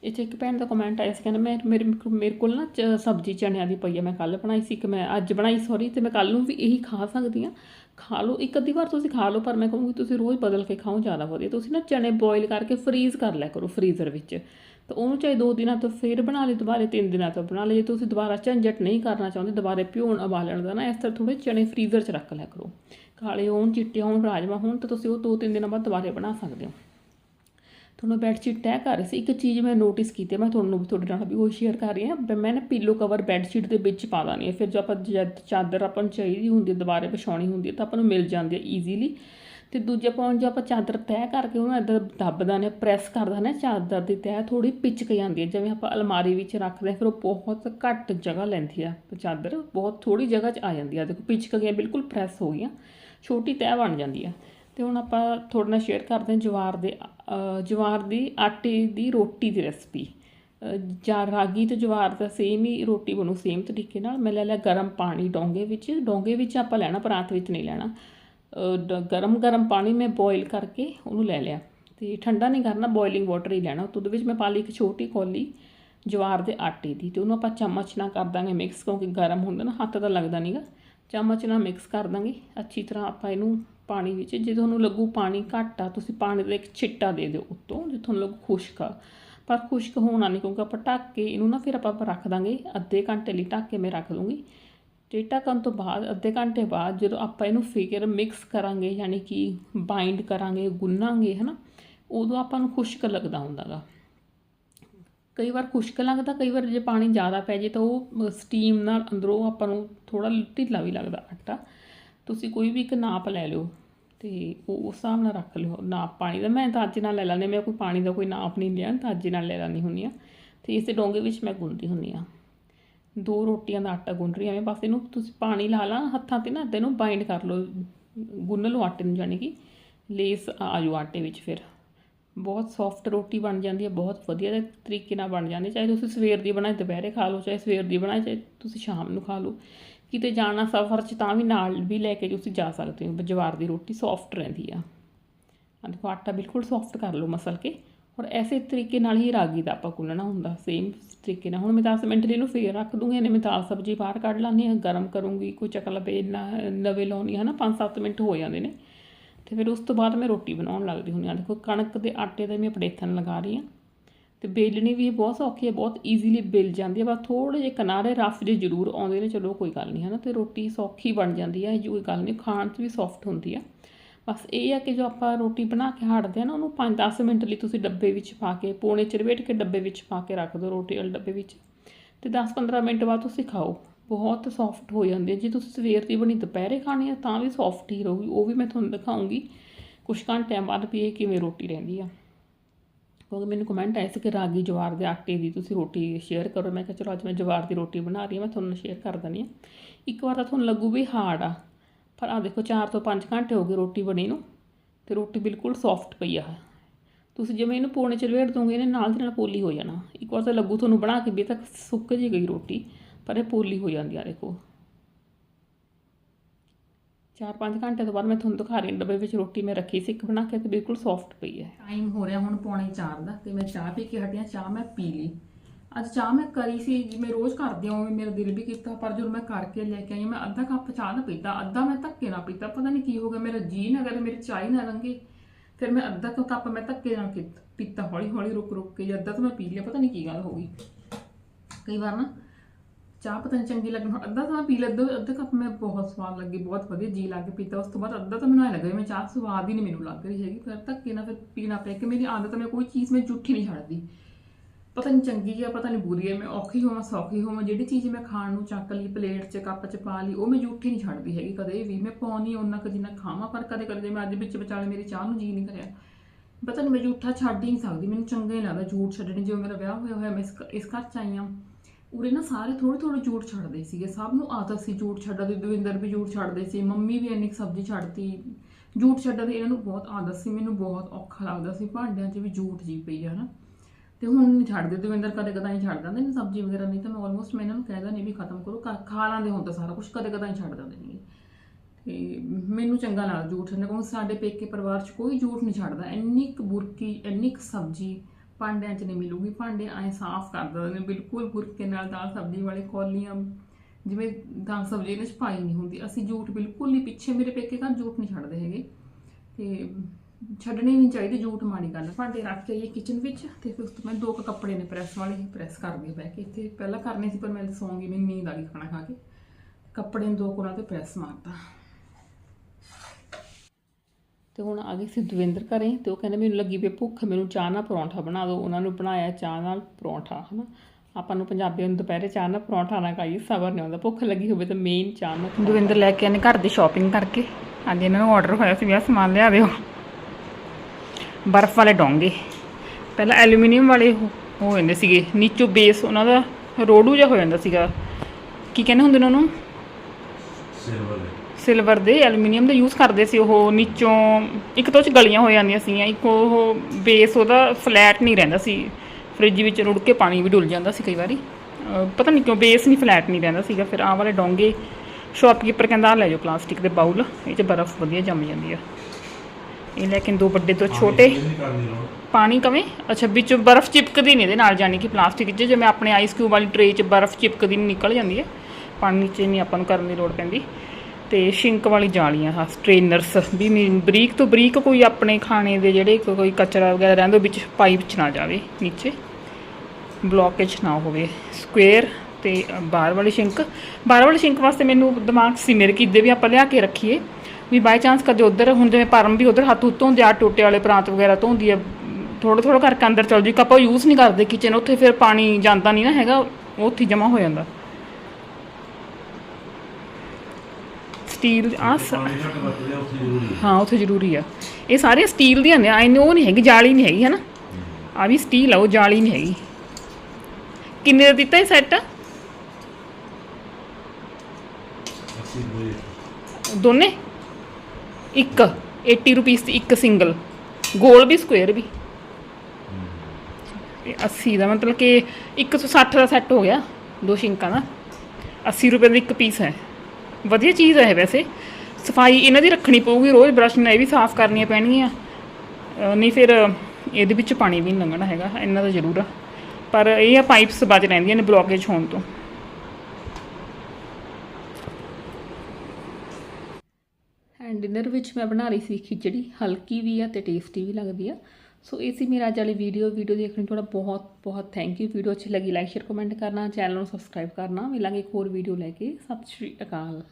ਇਹ 'ਚ ਇੱਕ ਭੈਣ ਦਾ ਕਮੈਂਟ ਆਇਆ ਸੀ, ਕਹਿੰਦਾ ਮੈਂ, ਮੇਰੇ ਮੇਰੇ ਕੋਲ ਨਾ ਚ- ਸਬਜ਼ੀ ਚਣਿਆਂ ਦੀ ਪਈ ਹੈ ਮੈਂ ਕੱਲ ਬਣਾਈ ਸੀ ਕਿ ਮੈਂ ਅੱਜ ਬਣਾਈ ਸੌਰੀ ਤੇ ਮੈਂ ਕੱਲ ਨੂੰ ਵੀ ਇਹੀ ਖਾ ਸਕਦੀ ਹਾਂ ਖਾ ਲਓ, ਇੱਕ ਅੱਧੀ ਵਾਰ ਤੁਸੀਂ ਖਾ ਲਓ, ਪਰ ਮੈਂ ਕਹੂੰਗੀ ਤੁਸੀਂ ਰੋਜ਼ ਬਦਲ ਕੇ ਖਾਓ, ਜ਼ਿਆਦਾ ਵਧੀਆ। ਤੁਸੀਂ ਨਾ ਚਣੇ ਬੋਇਲ ਕਰਕੇ ਫਰੀਜ਼ ਕਰ ਲਿਆ ਕਰੋ ਫਰੀਜ਼ਰ ਵਿੱਚ। ਤਾਂ ਉਹਨੂੰ ਚਾਹੇ ਦੋ ਦਿਨਾਂ ਤੋਂ ਫਿਰ ਬਣਾ ਲਈ ਦੁਬਾਰੇ ਤਿੰਨ ਦਿਨਾਂ ਤੋਂ ਬਣਾ ਲਈ ਜੇ ਤੁਸੀਂ ਦੁਬਾਰਾ ਝੰਜਟ ਨਹੀਂ ਕਰਨਾ ਚਾਹੁੰਦੇ, ਦੁਬਾਰੇ ਭਿਉਣ ਉਬਾਲਣ ਦਾ ਨਾ, ਇਸ ਤਰ੍ਹਾਂ ਥੋੜੇ ਚਣੇ ਫਰੀਜ਼ਰ 'ਚ ਰੱਖ ਲਿਆ ਕਰੋ। ਕਾਲੇ ਹੋਣ, ਚਿੱਟੇ ਹੋਣ ਰਾਜਮਾ ਹੋਣ ਤਾਂ ਤੁਸੀਂ ਉਹ ਦੋ ਤਿੰਨ ਦਿਨਾਂ ਬਾਅਦ ਦੁਬਾਰੇ ਬਣਾ ਸਕਦੇ ਹੋ। ਤੁਹਾਨੂੰ ਬੈੱਡਸ਼ੀਟ ਤੈਅ ਕਰ ਰਹੀ ਸੀ, ਇੱਕ ਚੀਜ਼ ਮੈਂ ਨੋਟਿਸ ਕੀਤੀ ਮੈਂ ਤੁਹਾਨੂੰ ਵੀ ਤੁਹਾਡੇ ਨਾਲ ਵੀ ਉਹ ਸ਼ੇਅਰ ਕਰ ਰਹੀ ਹਾਂ ਮੈਂ ਨਾ ਪੀਲੋ ਕਵਰ ਬੈੱਡਸ਼ੀਟ ਦੇ ਵਿੱਚ ਪਾ ਦਾਨੀ ਹੈ ਫਿਰ ਜੋ ਆਪਾਂ ਜਦ ਚਾਦਰ ਆਪਾਂ ਨੂੰ ਚਾਹੀਦੀ ਹੁੰਦੀ ਦੁਬਾਰੇ ਵਿਛਾਉਣੀ ਹੁੰਦੀ ਹੈ ਤਾਂ ਆਪਾਂ ਨੂੰ ਮਿਲ ਜਾਂਦੀ ਹੈ ਈਜ਼ੀਲੀ ਤੇ ਦੂਜਾ ਪੁਆਇੰਟ ਜੋ ਆਪਾਂ ਚਾਦਰ ਤੈਅ ਕਰਕੇ ਉਹਨੂੰ ਇੱਧਰ ਦੱਬਦਾ ਨੇ ਪ੍ਰੈਸ ਕਰਦਾ ਨੇ ਚਾਦਰ ਦੀ ਤੈਅ ਥੋੜੀ ਪਿਚਕ ਜਾਂਦੀ ਹੈ। ਜਿਵੇਂ ਆਪਾਂ ਅਲਮਾਰੀ ਵਿੱਚ ਰੱਖਦੇ ਹਾਂ, ਫਿਰ ਉਹ ਬਹੁਤ ਘੱਟ ਜਗ੍ਹਾ ਲੈਂਦੀ ਆ ਚਾਦਰ ਬਹੁਤ ਥੋੜੀ ਜਗ੍ਹਾ 'ਚ ਆ ਜਾਂਦੀ ਆ। ਦੇਖੋ ਪਿਚਕ ਗਿਆ ਬਿਲਕੁਲ ਪ੍ਰੈਸ ਹੋ ਗਈਆਂ ਛੋਟੀ ਤੈਅ ਬਣ ਜਾਂਦੀ ਆ। ਤੇ ਹੁਣ ਆਪਾਂ ਤੁਹਾਡੇ ਨਾਲ ਸ਼ੇਅਰ ਕਰਦੇ ਹਾਂ ਜਵਾਰ ਦੇ ਜਵਾਰ ਦੀ ਆਟੇ ਦੀ ਰੋਟੀ ਦੀ ਰੈਸਪੀ ਜਾਂ ਰਾਗੀ ਤੇ ਜਵਾਰ ਦਾ ਸੇਮ ਹੀ ਰੋਟੀ ਬਣੂ ਸੇਮ ਤਰੀਕੇ ਨਾਲ। ਮੈਂ ਲੈ ਲਿਆ ਗਰਮ ਪਾਣੀ ਡੋਂਗੇ ਵਿੱਚ। ਡੋਂਗੇ ਵਿੱਚ ਆਪਾਂ ਲੈਣਾ ਪਰਾਤ ਵਿੱਚ ਨਹੀਂ ਲੈਣਾ। ਗਰਮ ਗਰਮ ਪਾਣੀ ਮੈਂ ਬੋਇਲ ਕਰਕੇ ਉਹਨੂੰ ਲੈ ਲਿਆ ਤੇ ਠੰਡਾ ਨਹੀਂ ਕਰਨਾ ਬੋਇਲਿੰਗ ਵਾਟਰ ਹੀ ਲੈਣਾ। ਉਹਦੇ ਵਿੱਚ ਮੈਂ ਪਾ ਲਈ ਇੱਕ ਛੋਟੀ ਕੌਲੀ ਜਵਾਰ ਦੇ ਆਟੇ ਦੀ ਤੇ ਉਹਨੂੰ ਆਪਾਂ ਚਮਚ ਨਾਲ ਕਰ ਦਾਂਗੇ ਮਿਕਸ ਕਿਉਂਕਿ ਗਰਮ ਹੁੰਦਾ ਨਾ, ਹੱਥ ਤਾਂ ਲੱਗਦਾ ਨਹੀਂਗਾ ਚਮਚ ਨਾਲ ਮਿਕਸ ਕਰ ਦਾਂਗੇ। ਅੱਛੀ ਤਰ੍ਹਾਂ ਆਪਾਂ ਇਹਨੂੰ ਪਾਣੀ ਵਿੱਚ, ਜੇ ਤੁਹਾਨੂੰ ਲੱਗੂ ਪਾਣੀ ਘੱਟ ਆ, ਤੁਸੀਂ ਪਾਣੀ ਦਾ ਇੱਕ ਛਿੱਟਾ ਦੇ ਦਿਓ ਉੱਤੋਂ, ਜੇ ਤੁਹਾਨੂੰ ਲੱਗੂ ਖੁਸ਼ਕ ਆ। ਪਰ ਖੁਸ਼ਕ ਹੋਣਾ ਨਹੀਂ, ਕਿਉਂਕਿ ਆਪਾਂ ਢੱਕ ਕੇ ਇਹਨੂੰ ਨਾ ਫਿਰ ਆਪਾਂ ਰੱਖ ਦਾਂਗੇ। ਅੱਧੇ ਘੰਟੇ ਲਈ ਢੱਕ ਕੇ ਮੈਂ ਰੱਖ ਦੂੰਗੀ। ਤੇ ਕਰਨ ਤੋਂ ਬਾਅਦ, ਅੱਧੇ ਘੰਟੇ ਬਾਅਦ ਜਦੋਂ ਆਪਾਂ ਇਹਨੂੰ ਫੇਰ ਮਿਕਸ ਕਰਾਂਗੇ, ਯਾਨੀ ਕਿ ਬਾਈਂਡ ਕਰਾਂਗੇ, ਗੁੰਨਾਂਗੇ, ਹਨਾ, ਉਦੋਂ ਆਪਾਂ ਨੂੰ ਖੁਸ਼ਕ ਲੱਗਦਾ ਹੁੰਦਾਗਾ। ਕਈ ਵਾਰ ਖੁਸ਼ਕ ਲੱਗਦਾ, ਕਈ ਵਾਰ ਜੇ ਪਾਣੀ ਜ਼ਿਆਦਾ ਪੈ ਜੇ ਤਾਂ ਉਹ ਸਟੀਮ ਨਾਲ ਅੰਦਰੋਂ ਆਪਾਂ ਨੂੰ ਥੋੜਾ ਢਿੱਲਾ ਵੀ ਲੱਗਦਾ, ਆਟਾ। ਤੁਸੀਂ ਕੋਈ ਵੀ ਇੱਕ ਨਾਪ ਲੈ ਲਿਓ ਤੇ ਉਹ ਉਸ ਹਿਸਾਬ ਨਾਲ ਰੱਖ ਲਿਓ। ਨਾਪ ਪਾਣੀ ਦਾ, ਮੈਂ ਤਾਂ ਅੱਜ ਨਾਲ ਲੈ ਲੈਂਦੀ ਮੈਂ ਕੋਈ ਪਾਣੀ ਦਾ ਕੋਈ ਨਾਪ ਨਹੀਂ ਲਿਆ ਤਾਂ ਅੱਜ ਨਾਲ ਲੈ ਲੈਂਦੀ ਹੁੰਦੀ ਆ ਤੇ ਇਸੇ ਡੋਂਗੇ ਵਿੱਚ ਮੈਂ ਗੁੰਦੀ ਹੁੰਦੀ ਆ ਦੋ ਰੋਟੀਆਂ ਦਾ ਆਟਾ ਗੁੰਨ ਰਹੀ ਹਾਂ ਮੈਂ, ਬਸ ਇਹਨੂੰ ਤੁਸੀਂ ਪਾਣੀ ਲਾ ਲਾ, ਹੱਥਾਂ ਤੇ ਨਾ ਇੱਦਾਂ ਨੂੰ ਬਾਈਂਡ ਕਰ ਲਓ, ਗੁੰਨ ਲਓ ਆਟੇ ਨੂੰ, ਜਾਣੀ ਕਿ ਲੇਸ ਆ ਜਾਓ ਆਟੇ ਵਿੱਚ ਫਿਰ। ਬਹੁਤ ਸੌਫਟ ਰੋਟੀ ਬਣ ਜਾਂਦੀ ਹੈ, ਬਹੁਤ ਵਧੀਆ ਤਰੀਕੇ ਨਾਲ ਬਣ ਜਾਂਦੀ ਚਾਹੇ ਤੁਸੀਂ ਸਵੇਰ ਦੀ ਬਣਾਏ ਦੁਪਹਿਰੇ ਖਾ ਲਓ, ਚਾਹੇ ਸਵੇਰ ਦੀ ਬਣਾਏ ਚਾਹੇ ਤੁਸੀਂ ਸ਼ਾਮ ਨੂੰ ਖਾ ਲਓ। ਕਿਤੇ ਜਾਣਾ ਸਫ਼ਰ 'ਚ ਤਾਂ ਵੀ ਨਾਲ ਵੀ ਲੈ ਕੇ ਤੁਸੀਂ ਜਾ ਸਕਦੇ ਹੋ, ਜਵਾਰ ਦੀ ਰੋਟੀ ਸੌਫਟ ਰਹਿੰਦੀ ਆ। ਦੇਖੋ, ਆਟਾ ਬਿਲਕੁਲ ਸੌਫਟ ਕਰ ਲਓ ਮਸਲ ਕੇ। ਔਰ ਐਸੇ ਤਰੀਕੇ ਨਾਲ ਹੀ ਰਾਗੀ ਦਾ ਆਪਾਂ ਕੁੱਲਣਾ ਹੁੰਦਾ ਸੇਮ ਤਰੀਕੇ ਨਾਲ। ਹੁਣ ਮੈਂ 10 ਮਿੰਟ ਲਈ ਇਹਨੂੰ ਫੇਰ ਰੱਖ ਦੂੰਗੀ, ਇਹਨੇ ਮੈਂ ਦਾਲ ਸਬਜ਼ੀ ਬਾਹਰ ਕੱਢ ਲਾਂਦੀ ਹਾਂ, ਗਰਮ ਕਰੂੰਗੀ, ਕੋਈ ਚੱਕਰ ਪੇ ਨਵੇਂ ਲਾਉਣੀ ਹੈ ਨਾ 5-7 ਮਿੰਟ ਹੋ ਜਾਂਦੇ ਨੇ। ਤੇ ਫਿਰ ਉਸ ਤੋਂ ਬਾਅਦ ਮੈਂ ਰੋਟੀ ਬਣਾਉਣ ਲੱਗਦੀ ਹੁੰਦੀ ਹਾਂ। ਦੇਖੋ, ਕਣਕ ਦੇ ਆਟੇ ਦਾ ਮੈਂ ਪੜੇਥਨ ਲਗਾ ਰਹੀ ਹਾਂ। ਤੇ ਬੇਲਣੀ ਵੀ ਬਹੁਤ ਸੌਖੀ ਹੈ, ਬਹੁਤ ਈਜ਼ੀਲੀ ਬਿਲ ਜਾਂਦੀ ਹੈ। ਬਸ ਥੋੜੇ ਜਿਹੇ ਕਿਨਾਰੇ ਰਫ ਜੇ ਜ਼ਰੂਰ ਆਉਂਦੇ ਨੇ, ਚਲੋ ਕੋਈ ਗੱਲ ਨਹੀਂ ਹੈ ਨਾ ਤੇ ਰੋਟੀ ਸੌਖੀ ਬਣ ਜਾਂਦੀ ਹੈ, ਇਹ 'ਚ ਕੋਈ ਗੱਲ ਨਹੀਂ, ਖਾਣ 'ਚ ਵੀ ਸੌਫਟ ਹੁੰਦੀ ਆ। ਬਸ ਇਹ ਆ ਕਿ ਜੋ ਆਪਾਂ ਰੋਟੀ ਬਣਾ ਕੇ ਹਟਦੇ ਆ ਨਾ, ਉਹਨੂੰ 5-10 ਮਿੰਟ ਲਈ ਤੁਸੀਂ ਡੱਬੇ ਵਿੱਚ ਪਾ ਕੇ, ਪੌਣੇ ਚਰਵੇਟ ਕੇ ਡੱਬੇ ਵਿੱਚ ਪਾ ਕੇ ਰੱਖ ਦਿਓ ਰੋਟੀ ਵਾਲੇ ਡੱਬੇ ਵਿੱਚ ਤੇ 10-15 ਮਿੰਟ ਬਾਅਦ ਤੁਸੀਂ ਖਾਓ। ਬਹੁਤ ਸੌਫਟ ਹੋ ਜਾਂਦੀ ਹੈ। ਜੇ ਤੁਸੀਂ ਸਵੇਰ ਦੀ ਬਣੀ ਦੁਪਹਿਰੇ ਖਾਣੀ ਆ, ਤਾਂ ਵੀ ਸੌਫਟ ਹੀ ਰਹੂਗੀ। ਉਹ ਵੀ ਮੈਂ ਤੁਹਾਨੂੰ ਦਿਖਾਉਂਗੀ ਕੁਛ ਘੰਟਿਆਂ ਬਾਅਦ ਵੀ ਇਹ ਕਿਵੇਂ ਰੋਟੀ ਰਹਿੰਦੀ ਆ। ਕਿਉਂਕਿ ਮੈਨੂੰ ਕਮੈਂਟ ਆਇਆ ਸੀ ਕਿ ਰਾਗੀ ਜਵਾਰ ਦੇ ਆਟੇ ਦੀ ਤੁਸੀਂ ਰੋਟੀ ਸ਼ੇਅਰ ਕਰੋ। ਮੈਂ ਕਿਹਾ ਚਲੋ ਅੱਜ ਮੈਂ ਜਵਾਰ ਦੀ ਰੋਟੀ ਬਣਾ ਰਹੀ ਹਾਂ, ਮੈਂ ਤੁਹਾਨੂੰ ਸ਼ੇਅਰ ਕਰ ਦਿੰਦੀ ਹਾਂ। ਇੱਕ ਵਾਰ ਤਾਂ ਤੁਹਾਨੂੰ ਲੱਗੂ ਵੀ ਹਾਰਡ ਆ। ਪਰ ਆ ਦੇਖੋ 4 ਤੋਂ 5 ਘੰਟੇ ਹੋ ਗਏ ਰੋਟੀ ਬਣੀ ਨੂੰ ਤੇ ਰੋਟੀ ਬਿਲਕੁਲ ਸੌਫਟ ਪਈ ਆ। ਤੁਸੀਂ ਜਿਵੇਂ ਇਹਨੂੰ ਪੌਣੇ ਚ ਲਵੇਟ ਦੋਗੇ, ਇਹਨੇ ਨਾਲ ਦੀ ਨਾਲ ਪੋਲੀ ਹੋ ਜਾਣਾ। ਇੱਕ ਵਾਰ ਤਾਂ ਲੱਗੂ ਤੁਹਾਨੂੰ ਬਣਾ ਕੇ ਵੀ ਤੱਕ ਸੁੱਕ ਜੀ ਗਈ ਰੋਟੀ, ਪਰ ਇਹ ਪੋਲੀ ਹੋ ਜਾਂਦੀ ਆ, ਦੇਖੋ। 4-5 ਘੰਟੇ ਤੋਂ ਬਾਅਦ ਮੈਂ ਤੁਹਾਨੂੰ ਦਿਖਾ ਰਹੀ ਹਾਂ, ਡੱਬੇ ਵਿੱਚ ਰੋਟੀ ਮੈਂ ਰੱਖੀ ਸੀ, ਇੱਕ ਬਣਾ ਕੇ ਤੇ ਬਿਲਕੁਲ ਸੌਫਟ ਪਈ ਹੈ। ਟਾਈਮ ਹੋ ਰਿਹਾ ਹੁਣ ਪੌਣੇ 4 ਦਾ, ਤੇ ਮੈਂ ਚਾਹ ਪੀ ਕੇ ਹਟਿਆ ਚਾਹ ਮੈਂ ਪੀ ਲਈ। ਅੱਜ ਚਾਹ ਮੈਂ ਕਰੀ ਸੀ, ਜਿਵੇਂ ਰੋਜ਼ ਕਰਦੀ ਹਾਂ ਉਵੇਂ ਮੇਰਾ ਦਿਲ ਵੀ ਕੀਤਾ, ਪਰ ਜਦੋਂ ਮੈਂ ਕਰਕੇ ਲੈ ਕੇ ਆਈ ਮੈਂ ਅੱਧਾ ਕੱਪ ਚਾਹ ਨਾ ਪੀਤਾ, ਅੱਧਾ ਮੈਂ ਧੱਕੇ ਨਾਲ ਪੀਤਾ, ਪਤਾ ਨਹੀਂ ਕੀ ਹੋ ਗਿਆ, ਮੇਰਾ ਜੀ ਨਾ ਕਰੇ, ਮੇਰੀ ਚਾਹ ਹੀ ਨਾ ਲੰਘੇ। ਫਿਰ ਮੈਂ ਅੱਧਾ ਕੱਪ ਮੈਂ ਧੱਕੇ ਨਾਲ ਕੀ- ਪੀਤਾ ਹੌਲੀ ਹੌਲੀ ਰੁਕ ਰੁਕ ਕੇ ਅੱਧਾ ਤਾਂ ਮੈਂ ਪੀ ਲਿਆ, ਪਤਾ ਨਹੀਂ ਕੀ ਗੱਲ ਹੋ ਗਈ। ਕਈ ਵਾਰ ਨਾ ਚਾਹ ਪਤਾ ਨਹੀਂ ਚੰਗੀ ਲੱਗਣ ਹੁਣ ਅੱਧਾ ਤਾਂ ਪੀ ਲੱਦੋ ਅੱਧਾ ਕੱਪ ਮੈਂ ਬਹੁਤ ਸਵਾਦ ਲੱਗੀ, ਬਹੁਤ ਵਧੀਆ ਜੀ ਲੱਗ ਕੇ ਪੀਤਾ, ਉਸ ਤੋਂ ਬਾਅਦ ਅੱਧਾ ਤਾਂ ਮੈਨੂੰ ਐ ਲੱਗਾ ਮੈਂ ਚਾਹ ਸਵਾਦ ਹੀ ਨਹੀਂ ਮੈਨੂੰ ਲੱਗ ਰਹੀ ਹੈਗੀ ਫਿਰ ਧੱਕੇ ਨਾਲ ਫਿਰ ਪੀਣਾ ਪਿਆ, ਕਿ ਮੇਰੀ ਆਦਤ ਮੈਂ ਕੋਈ ਚੀਜ਼ ਮੈਂ ਝੂਠੀ ਨਹੀਂ ਛੱਡਦੀ ਪਤਾ ਨਹੀਂ ਚੰਗੀ ਹੈ ਪਤਾ ਨਹੀਂ ਬੁਰੀ ਹੈ ਮੈਂ ਔਖੀ ਹੋਵਾਂ, ਸੌਖੀ ਹੋਵਾਂ, ਜਿਹੜੀ ਚੀਜ਼ ਮੈਂ ਖਾਣ ਨੂੰ ਚੱਕ ਲਈ, ਪਲੇਟ 'ਚ, ਕੱਪ 'ਚ ਪਾ ਲਈ, ਉਹ ਮੈਂ ਜੂਠੀ ਨਹੀਂ ਛੱਡਦੀ ਹੈਗੀ ਕਦੇ ਵੀ। ਮੈਂ ਪਾਉਣੀ ਉਹਨਾਂ ਕੁ ਜਿੰਨਾ ਖਾਵਾਂ, ਪਰ ਕਦੇ ਕਦੇ ਮੈਂ ਅੱਜ ਵਿੱਚ ਵਿਚਾਲੇ ਮੇਰੀ ਚਾਹ ਨੂੰ ਜੀ ਨਹੀਂ ਕਰਿਆ। ਪਤਾ ਨਹੀਂ ਮੈਂ ਜੂਠਾ ਛੱਡ ਹੀ ਨਹੀਂ ਸਕਦੀ, ਮੈਨੂੰ ਚੰਗਾ ਹੀ ਲੱਗਦਾ ਜੂਠ ਛੱਡਣੀ, ਜਿਵੇਂ ਮੇਰਾ ਵਿਆਹ ਹੋਇਆ ਹੋਇਆ, ਮੈਂ ਇਸ ਇਸ ਘਰ 'ਚ ਆਈ ਹਾਂ। ਉਰੇ ਨਾ ਸਾਰੇ ਥੋੜੇ ਥੋੜੇ ਜੂਠ ਛੱਡਦੇ ਸੀਗੇ, ਸਭ ਨੂੰ ਆਦਤ ਸੀ ਜੂਠ ਛੱਡਣ ਦੀ, ਦਵਿੰਦਰ ਵੀ ਜੂਠ ਛੱਡਦੇ ਸੀ, ਮੰਮੀ ਵੀ ਇੰਨੀ ਕੁ ਸਬਜ਼ੀ ਛੱਡਤੀ। ਜੂਠ ਛੱਡਣ ਦੀ ਇਹਨਾਂ ਨੂੰ ਬਹੁਤ ਆਦਤ ਸੀ, ਮੈਨੂੰ ਬਹੁਤ ਔਖਾ ਲੱਗਦਾ ਸੀ, ਭਾਂਡਿਆਂ 'ਚ ਵੀ ਜੂਠ ਜੀ ਪਈ ਆ ਨਾ ਤੇ ਹੁਣ ਨਹੀਂ ਛੱਡਦੇ ਦਵਿੰਦਰ ਕਦੇ ਕਦਾਈ ਛੱਡ ਦਿੰਦੇ ਨੇ ਸਬਜ਼ੀ ਵਗੈਰਾ, ਨਹੀਂ ਤਾਂ ਮੈਂ ਆਲਮੋਸਟ ਮੈਂ ਇਹਨਾਂ ਨੂੰ ਕਹਿ ਦਿੰਦੀ ਵੀ ਖਤਮ ਕਰੋ ਖਾ- ਖਾ ਲਾਂਦੇ ਹੁਣ ਤਾਂ ਸਾਰਾ ਕੁਝ ਕਦੇ ਕਦਾਈ ਛੱਡ ਦਿੰਦੇ ਨੇ ਤੇ ਮੈਨੂੰ ਚੰਗਾ ਲੱਗਦਾ ਜੂਠ ਛੱਡਣਾ ਕਿਉਂਕਿ ਸਾਡੇ ਪੇਕੇ ਪਰਿਵਾਰ 'ਚ ਕੋਈ ਜੂਠ ਨਹੀਂ ਛੱਡਦਾ, ਇੰਨੀ ਕੁ ਬੁਰਕੀ, ਇੰਨੀ ਕੁ ਸਬਜ਼ੀ ਭਾਂਡਿਆਂ 'ਚ ਨਹੀਂ ਮਿਲੂਗੀ ਭਾਂਡੇ ਐ ਸਾਫ਼ ਕਰ ਦਿੰਦੇ ਨੇ, ਬਿਲਕੁਲ ਬੁਰਕੇ ਨਾਲ ਦਾਲ ਸਬਜ਼ੀ ਵਾਲੇ ਕੌਲੀਆਂ, ਜਿਵੇਂ ਦਾਲ ਸਬਜ਼ੀ ਇਹਨਾਂ 'ਚ ਪਾਈ ਨਹੀਂ ਹੁੰਦੀ, ਅਸੀਂ ਜੂਠ ਬਿਲਕੁਲ ਨਹੀਂ ਪਿੱਛੇ ਮੇਰੇ ਪੇਕੇ ਘਰ ਜੂਠ ਨਹੀਂ ਛੱਡਦੇ ਹੈਗੇ। ਤੇ ਛੱਡਣੀ ਨਹੀਂ ਚਾਹੀਦੀ ਝੂਠ ਮਾੜੀ ਗੱਲ। ਭਾਂਡੇ ਰੱਖ ਕੇ ਆਈਏ ਕਿਚਨ ਵਿੱਚ ਤੇ ਫਿਰ ਉਸ ਤੋਂ ਮੈਂ ਦੋ ਕੁ ਕੱਪੜੇ ਨੇ ਪ੍ਰੈਸ ਵਾਲੇ ਪ੍ਰੈਸ ਕਰਦੀ ਬਹਿ ਕੇ ਇੱਥੇ ਪਹਿਲਾਂ ਕਰਨੇ ਸੀ, ਪਰ ਮੈਂ ਸੌਂਗੀ, ਮੈਨੂੰ ਨੀਂਦ ਆ ਗਈ ਖਾਣਾ ਖਾ ਕੇ। ਕੱਪੜੇ ਨੂੰ ਦੋ ਕੋਲਾਂ ਤੇ ਪ੍ਰੈਸ ਮਾਰਤਾ। ਤੇ ਹੁਣ ਆ ਗਈ ਸੀ ਦਵਿੰਦਰ ਘਰੇ ਤੇ ਉਹ ਕਹਿੰਦੇ ਮੈਨੂੰ ਲੱਗੀ ਪਈ ਭੁੱਖ, ਮੈਨੂੰ ਚਾਹ ਨਾਲ ਪਰੌਂਠਾ ਬਣਾ ਦਿਓ। ਉਹਨਾਂ ਨੂੰ ਬਣਾਇਆ ਚਾਹ ਨਾਲ ਪਰੌਂਠਾ, ਹਨਾ? ਆਪਾਂ ਨੂੰ ਪੰਜਾਬੀਆਂ ਨੂੰ ਦੁਪਹਿਰੇ ਚਾਹ ਨਾਲ ਪਰੌਂਠਾ ਨਾ ਖਾਈਏ, ਸਬਰ ਨਹੀਂ ਆਉਂਦਾ ਭੁੱਖ ਲੱਗੀ ਹੋਵੇ ਤਾਂ ਮੇਨ ਚਾਹ ਨਾਲ ਦਵਿੰਦਰ ਲੈ ਕੇ ਆਨੇ ਘਰ ਦੀ ਸ਼ਾਪਿੰਗ ਕਰਕੇ। ਅੱਜ ਇਹਨਾਂ ਨੂੰ ਆਰਡਰ ਹੋਇਆ ਸੀ, ਵੀ ਆਹ ਸਮਾਨ ਲਿਆ ਦਿਓ। ਬਰਫ਼ ਵਾਲੇ ਡੋਂਗੇ। ਪਹਿਲਾਂ ਐਲੂਮੀਨੀਅਮ ਵਾਲੇ ਹੋ ਜਾਂਦੇ ਸੀਗੇ। ਨੀਚੋਂ ਬੇਸ ਉਹਨਾਂ ਦਾ ਰੋਡੂ ਜਿਹਾ ਹੋ ਜਾਂਦਾ ਸੀਗਾ। ਕੀ ਕਹਿੰਦੇ ਹੁੰਦੇ ਨੇ ਉਹਨੂੰ? ਸਿਲਵਰ ਸਿਲਵਰ ਦੇ ਐਲੂਮੀਨੀਅਮ ਦੇ ਯੂਜ਼ ਕਰਦੇ ਸੀ ਉਹ। ਨੀਚੋਂ ਇੱਕ ਤਾਂ ਚ ਗਲੀਆਂ ਹੋ ਜਾਂਦੀਆਂ ਸੀਗੀਆਂ ਇੱਕ ਉਹ ਬੇਸ ਉਹਦਾ ਫਲੈਟ ਨਹੀਂ ਰਹਿੰਦਾ ਸੀ। ਫ੍ਰਿਜ ਵਿੱਚ ਰੁੜ ਕੇ ਪਾਣੀ ਵੀ ਡੁੱਲ ਜਾਂਦਾ ਸੀ ਕਈ ਵਾਰੀ। ਪਤਾ ਨਹੀਂ ਕਿਉਂ ਬੇਸ ਨਹੀਂ ਫਲੈਟ ਨਹੀਂ ਰਹਿੰਦਾ ਸੀਗਾ। ਫਿਰ ਆਹ ਵਾਲੇ ਡੋਂਗੇ ਸ਼ਾਪਕੀਪਰ ਕਹਿੰਦਾ ਲੈ ਜਾਓ ਪਲਾਸਟਿਕ ਦੇ ਬਾਉਲ ਇਹ ਚ ਬਰਫ਼ ਵਧੀਆ ਜੰਮ ਜਾਂਦੀ ਆ। ਇਹ ਲੇਕਿਨ ਦੋ ਵੱਡੇ ਤੋਂ ਛੋਟੇ। ਪਾਣੀ ਕਵੇਂ ਅੱਛਾ ਵਿੱਚ ਬਰਫ਼ ਚਿਪਕਦੀ ਨਹੀਂ ਇਹਦੇ ਨਾਲ ਜਾਨੀ ਕਿ ਪਲਾਸਟਿਕ 'ਚ ਜਿਵੇਂ ਆਪਣੇ ਆਈਸ ਕਿਊਬ ਵਾਲੀ ਟਰੇ 'ਚ ਬਰਫ਼ ਚਿਪਕਦੀ ਨਹੀਂ ਨਿਕਲ ਜਾਂਦੀ ਹੈ। ਪਾਣੀ 'ਚ ਨਹੀਂ ਆਪਾਂ ਨੂੰ ਕਰਨ ਦੀ ਲੋੜ ਪੈਂਦੀ। ਤੇ ਸ਼ਿੰਕ ਵਾਲੀ ਜਾਲੀਆਂ ਹਾਂ ਸਟ੍ਰੇਨਰਸ ਵੀ ਬਰੀਕ ਤੋਂ ਬਰੀਕ ਕੋਈ ਆਪਣੇ ਖਾਣੇ ਦੇ ਜਿਹੜੇ ਕੋ- ਕੋਈ ਕਚਰਾ ਵਗੈਰਾ ਰਹਿੰਦਾ ਵਿੱਚ ਪਾਈਪ 'ਚ ਨਾ ਜਾਵੇ ਨੀਚੇ। ਬਲੌਕੇਜ ਨਾ ਹੋਵੇ। ਸਕੁਅਰ ਤੇ ਬਾਹਰ ਵਾਲੀ ਸ਼ਿੰਕ। ਬਾਹਰ ਵਾਲੀ ਸ਼ਿੰਕ ਵਾਸਤੇ ਮੈਨੂੰ ਦਿਮਾਗ ਸੀ ਮੇਰੇ ਕਿ ਇੱਦੇ ਵੀ ਆਪਾਂ ਲਿਆ ਕੇ ਰੱਖੀਏ। ਵੀ ਬਾਈ ਚਾਂਸ ਕਦੇ ਉਧਰ ਹੁਣ ਜਿਵੇਂ ਪਰਮ ਵੀ ਉਧਰ ਹੱਥ ਉੱਤੋਂ ਦੇ ਆ ਟੋਟੇ ਵਾਲੇ ਪ੍ਰਾਂਤ ਵਗੈਰਾ ਧੋਂਦੀ ਆ ਥੋੜਾ ਥੋੜਾ ਕਰਕੇ ਅੰਦਰ ਚਲ ਜੀ ਆਪਾਂ ਯੂਜ਼ ਨਹੀਂ ਕਰਦੇ ਕਿਚਨ ਉੱਥੇ ਫਿਰ ਪਾਣੀ ਜਾਂਦਾ ਨਹੀਂ ਨਾ ਹੈਗਾ ਉਹ ਉੱਥੇ ਜਮਾ ਹੋ ਜਾਂਦਾ। ਸਟੀਲ ਆ ਹੈ। ਹਾਂ ਉੱਥੇ ਜ਼ਰੂਰੀ ਆ। ਇਹ ਸਾਰੇ ਸਟੀਲ ਦੀਆਂ ਨੇ ਐਨ ਉਹ ਨਹੀਂ ਹੈਗੀ ਜਾਲੀ ਨਹੀਂ ਹੈਗੀ ਹਨਾ? ਆ ਵੀ ਸਟੀਲ ਆ ਉਹ ਜਾਲੀ ਨਹੀਂ ਹੈਗੀ। ਕਿੰਨੇ ਦਾ ਦਿੱਤਾ ਇਹ ਸੈੱਟ 80 ਰੁਪਏ। ਦੋਨੇ? ਇੱਕ 80 ਰੁਪੀਸ ਦੀ ਇੱਕ ਸਿੰਗਲ ਗੋਲ ਵੀ ਸਕੁਅਰ ਵੀ। ਇਹ 80 ਦਾ ਮਤਲਬ ਕਿ 160 ਦਾ ਸੈੱਟ ਹੋ ਗਿਆ ਦੋ ਸ਼ਿੰਕਾਂ ਦਾ। 80 ਰੁਪਏ ਦਾ ਇੱਕ ਪੀਸ ਹੈ। ਵਧੀਆ ਚੀਜ਼ ਹੈ ਵੈਸੇ। ਸਫ਼ਾਈ ਇਹਨਾਂ ਦੀ ਰੱਖਣੀ ਪਊਗੀ ਰੋਜ਼ ਬ੍ਰਸ਼ ਨਾਲ ਇਹ ਵੀ ਸਾਫ਼ ਕਰਨੀਆਂ ਪੈਣਗੀਆਂ। ਨਹੀਂ ਫਿਰ ਇਹਦੇ ਵਿੱਚ ਪਾਣੀ ਵੀ ਨਹੀਂ ਲੰਘਣਾ ਹੈਗਾ ਇਹਨਾਂ ਦਾ ਜ਼ਰੂਰ ਆ। ਪਰ ਇਹ ਆ ਪਾਈਪਸ ਬਚ ਰਹਿੰਦੀਆਂ ਨੇ ਬਲੌਕੇਜ ਹੋਣ ਤੋਂ। ਡਿਨਰ ਵਿੱਚ ਮੈਂ ਬਣਾ ਰਹੀ ਸੀ ਖਿਚੜੀ, ਹਲਕੀ ਵੀ ਆ ਤੇ ਟੇਸਟੀ ਵੀ ਲੱਗਦੀ ਆ। ਸੋ ਇਹ ਸੀ ਮੇਰਾ ਅੱਜ ਵਾਲੀ ਵੀਡੀਓ ਵੀਡੀਓ ਦੇਖਣ ਲਈ ਤੁਹਾਡਾ ਬਹੁਤ ਬਹੁਤ ਥੈਂਕ ਯੂ ਵੀਡੀਓ ਅੱਛੀ ਲੱਗੀ ਲਾਈਕ ਸ਼ੇਅਰ ਕਮੈਂਟ ਕਰਨਾ ਚੈਨਲ ਨੂੰ ਸਬਸਕ੍ਰਾਈਬ ਕਰਨਾ। ਮਿਲਾਂਗੇ ਇੱਕ ਹੋਰ ਵੀਡੀਓ ਲੈ ਕੇ। ਸਤਿ ਸ਼੍ਰੀ ਅਕਾਲ।